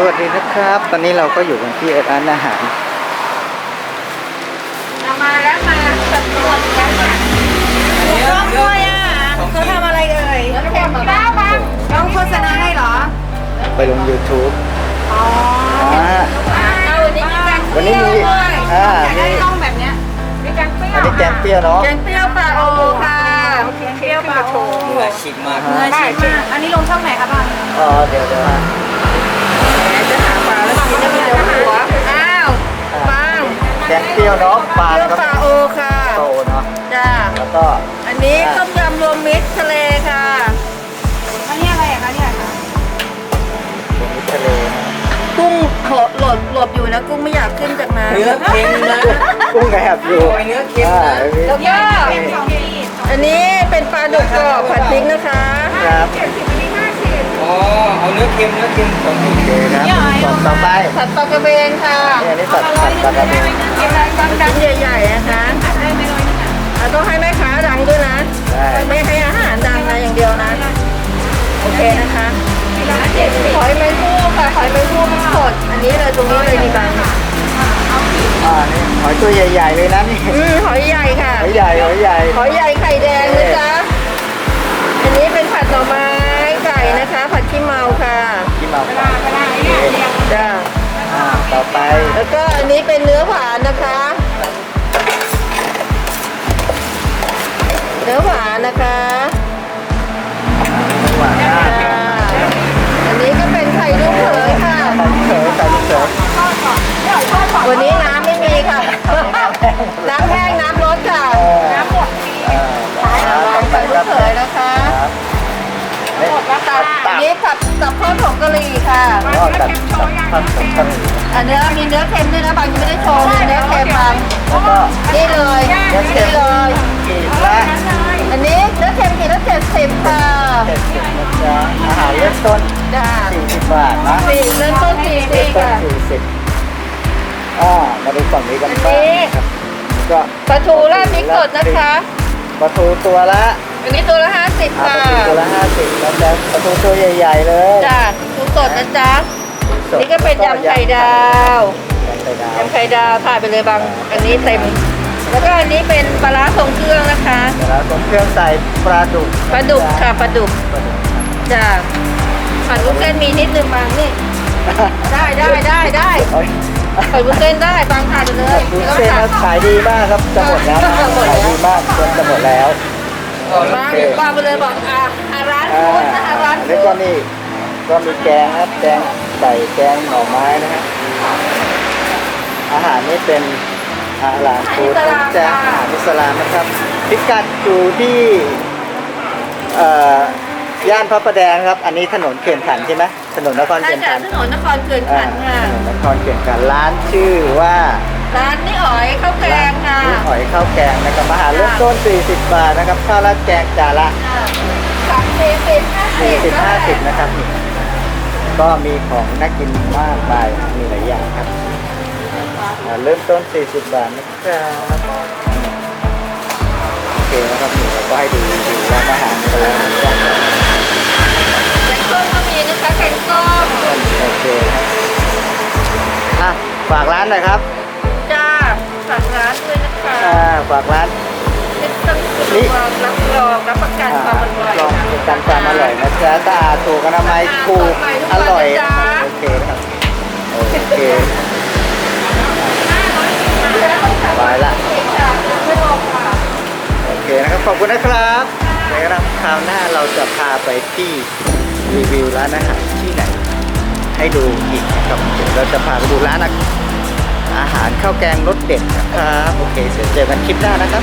สวัสดีนะครับ ตอนนี้เราก็อยู่กันที่ร้านอาหารเอามาแล้วมาสัดส่วนกันค่ะน้องด้วยอะเขาทำอะไรเอ่ยแข่งข้าวมาน้องโฆษณาให้เหรอ ไปลง YouTube อ๋ออ่าเอาวันนี้มีแกงวันนี้มีเปรี้ยวด้วยอ่าอยากได้น้องแบบเนี้ยมีแกงเปรี้ยวอันนี้แกงเปรี้ยวเนาะแกงเปรี้ยวปลาโอค่ะแกงเปรี้ยวปลาโอมืออาชีพมากอ่าใช่ใช่อันนี้ลงช่องไหนคะบางอ๋อเดี๋ยวเดี๋ยว กินแล้วมีแต่หัวอ้าวบางแกงเปรี้ยวเนาะปลาเปรี้แล้ยววก็ปลาโอค่ะโตเนาะจ้าแล้วก็อันนี้ต้มยำรวมมิตรทะเลค่ะอันนี้อะไรอะคะเนี่ยลงมิตรทะเลนะกุ้งโหลดโหลดโหลดอยู่นะกุ้งไม่อยากขึ้นจากน้ำเนื้อเค็มนะกุ้งแอบอยู่โอ้ยเนื้อเค็มอ่านะอันนี้แล้วก็อันนี้เป็นปลาดุกกรอบผัดพริกนะคะครับอ๋อเอาเนื้อเค็มเนื้อเค็มของโอเคครับ ต่อต่อไปผัดปลากระเบนค่ะเนี่ยอันนี้สัตว์สัตว์ปลากระเบนชิ้นใหญ่ๆนะคะอะต้องให้แม่ค้าดังด้วยนะได้ไม่ให้อาหารดังนะอย่างเดียวนะ โอเคนะคะหอยแมงผู้ค่ะหอยแมงผู้มันสด อันนี้เลยตรงนี้เลยดีบังอ่านี่หอยตัวใหญ่ๆเลยนะนี่อืมหอยใหญ่ค่ะ หอยใหญ่ หอยใหญ่ หอยใหญ่ไข่แดงนะจ๊ะ อันนี้เป็นผัดหน่อไม้ไก่นะคะ ผัดขี้เมาค่ะที่มาฝากโอเค จ้าอ่าต่อไป แล้วก็อันนี้เป็นเนื้อผานนะคะ นี่ตับตับข้าวผงกะหรี่ค่ะ ก็ตับตับผัดผงกะหรี่อันเนื้อมีเนื้อเค็มด้วยนะบางยังไม่ได้โชว์เลยเนื้อเค็มบางแล้วก็นี่เลยเนื้อเค็นี่มเลย ขีดละอันนี้เนื้อเค็มขีดละเจ็ดสิบค่ะเจ็ดสิบนะจ๊ะอาหารเริ่มต้นจ้าสี่สิบบาทนะสี่เริ่มต้นสี่เริ่สิมบต้นค่ะ สี่สิบอ่ามาดูฝั่งนี้กันบ้างนะครับก็ปลาทูราดพริกสดนะคะ ปลาทูตัวละอันนี้ตัวละห้าสิบอ่าค่ะปลาทูตัว ละห้าสิบแล้วแต่ปลาทูตัวใหญ่ๆเลยจ้าทูสดนะจ๊ะสดนี่ก็เป็นยำไข่ดาวยำไข่ดาวยำไข่ดาวถ่ายไปเลยบาง อันนี้เต็ม แล้วก็อันนี้เป็นปลาร้าทรงเครื่องนะคะเดี๋ยวเราต้มเครื่องใส่ปลาดุกปลาดุกค่ะปลาดุกปลาดุกจ้าผัดวุ้นเส้นมีนิดนึงบางนี่ ได้ได้ได้ได้เอาผัดวุ้นเส้นได้บางทานไปเลยดูไม่ต้องเส้นทานะขายดีมากครับจะหมดแล้วนะหมดแล้วขายดีมากจนจะหมดแล้ว บางบางไปเลยบอกอ่าอ่าร้านอ่าฟู้ดนะคะร้านแล้วฟู้ก็ดนี่ก็มีแกงครับแกงไก่แกงหน่อไม้นะฮะอาหารนี่เป็นอาหารฟู้ดนะจ๊ะอาหารอิสลามนะครับ พิกัดอยู่ที่เอ่อย่านพระประแดงครับ อันนี้ถนนเขื่อนขันใช่ไหมถนนนครใช่เขื่อนจาขักนถนนนครเขื่อนอ่าขันค่ะ ถนนนครเขื่อนขันร้านชื่อว่า ร้านนี่อ๋อยข้าวแกงค่ะร้านหอยข้าวแกงนะครับอาหารเริ่มต้น 40 บาทนะครับข้าวราดแกงจานละสามสี่สิบห้าสิบ40 50นะครับนี่ก็มีของน่ากินมากมายมีหลายอย่างครับอ่าเริ่มต้น 40 บาทนะครับโอเคนะครับนี่เราก็ให้ดูรีวิวร้านอาหารกันแล้วนะครับแกงส้มก็มีนะคะแกงส้ม โอเคครับอะฝากร้านหน่อยครับ ฝากร้านเป็นต้นคุณรองรับรองรับประกันความอร่อยลองเป็นการความอร่อยนะจ๊ะสะอาดถูกอนามัยถูกอร่อยโอเคครับโอเคไปละไม่ลงค่ะโอเคนะครับขอบคุณนะครับเดี๋ยวนะครับคราวหน้าเราจะพาไปที่รีวิวร้านอาหารที่ไหน ให้ดูอีกนะครับเดี๋ยวเราจะพาไปดูร้านอาหาร อาหารข้าวแกงรสเด็ดนะครับ โอเคเสร็จเจอกันคลิปหน้านะครับ